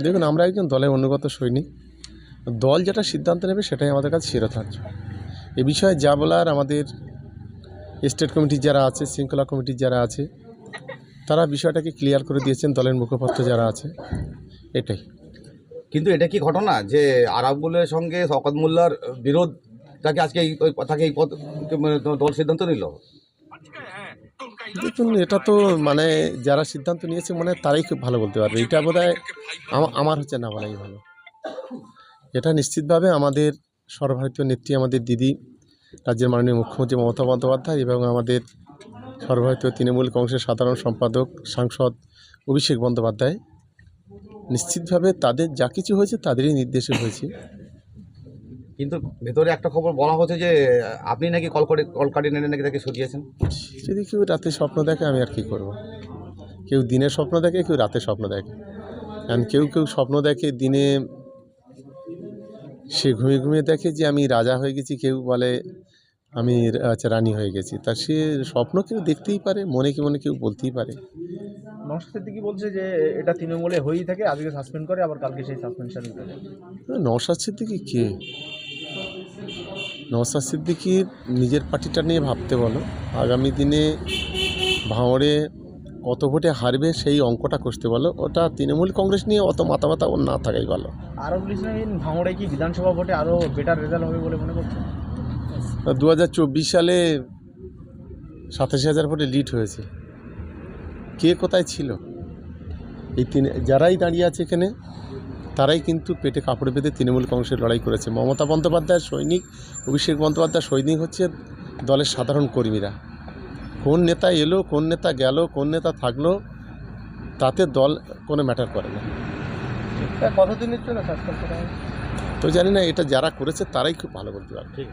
দেখুন, আমরা একজন দলের অনুগত সৈনিক। দল যেটা সিদ্ধান্ত নেবে সেটাই আমাদের কাছে শিরোধার্য। এ বিষয়ে যা বলার আমাদের স্টেট কমিটির যারা আছে, শৃঙ্খলা কমিটির যারা আছে, তারা বিষয়টাকে ক্লিয়ার করে দিয়েছেন, দলের মুখপাত্র যারা আছে। এটাই। কিন্তু এটা কি ঘটনা যে আরাবুলের সঙ্গে শওকত মোল্লার বিরোধ, তাকে আজকে এই তাকে এই পদ দল সিদ্ধান্ত নিল? দেখুন, এটা তো মানে যারা সিদ্ধান্ত নিয়েছে মানে তারাই খুব ভালো বলতে পারবে। এটা বোধ আমার হচ্ছে না বলাই ভালো। এটা নিশ্চিতভাবে আমাদের সর্বভারতীয় নেত্রী, আমাদের দিদি, রাজ্যের মাননীয় মুখ্যমন্ত্রী মমতা বন্দ্যোপাধ্যায় এবং আমাদের সর্বভারতীয় তৃণমূল কংগ্রেসের সাধারণ সম্পাদক, সাংসদ অভিষেক বন্দ্যোপাধ্যায় নিশ্চিতভাবে তাদের যা কিছু হয়েছে তাদেরই নির্দেশে হয়েছে। কিন্তু ভেতরে একটা খবর বলা হচ্ছে যে আপনি নাকি কল করে কল নাকি তাকে সরিয়েছেন? যদি কেউ রাতে স্বপ্ন দেখে আমি আর কী করব। কেউ দিনের স্বপ্ন দেখে কেউ রাতে স্বপ্ন দেখে। কারণ কেউ কেউ স্বপ্ন দেখে দিনে সে ঘুমিয়ে ঘুমিয়ে দেখে যে আমি রাজা হয়ে গেছি কেউ বলে আমি আচ্ছা রানী হয়ে গেছি। তা সে স্বপ্ন কেউ দেখতেই পারে মনে কি মনে কেউ বলতেই পারে। নওশাদ সিদ্দিকি বলছে যে এটা তৃণমূলে হয়েই থাকে আজকে সাসপেন্ড করে আবার কালকে সেই সাসপেনশন নওশাদ সিদ্দিকি কে? নওশাদ সিদ্দিকির নিজের পার্টিটা নিয়ে ভাবতে বলো আগামী দিনে ভাঁড়ে কত ভোটে হারবে সেই অঙ্কটা কষতে বলো। ওটা তৃণমূল কংগ্রেস নিয়ে অত মাথা ব্যথা ওর না থাকাই ভালো। ইসলামিন ভাঙড়ে কি বিধানসভা ভোটে আরও বেটার রেজাল্ট হবে বলে মনে করছেন দু হাজার চব্বিশ সালে সাতাশি হাজার ভোটে লিড হয়েছে। কে কোথায় ছিল? এই তিন যারাই দাঁড়িয়ে আছে এখানে তারাই কিন্তু পেটে কাপড় বেঁধে তৃণমূল কংগ্রেসের লড়াই করেছে। মমতা বন্দ্যোপাধ্যায়ের সৈনিক অভিষেক বন্দ্যোপাধ্যায় সৈনিক হচ্ছে দলের সাধারণ কর্মীরা। কোন নেতা এলো কোন নেতা গেল কোন নেতা থাকল তাতে দল কোনো ম্যাটার করে না। কতদিনের জন্য তো জানি না এটা যারা করেছে তারাই খুব ভালো বলতে পারে ঠিক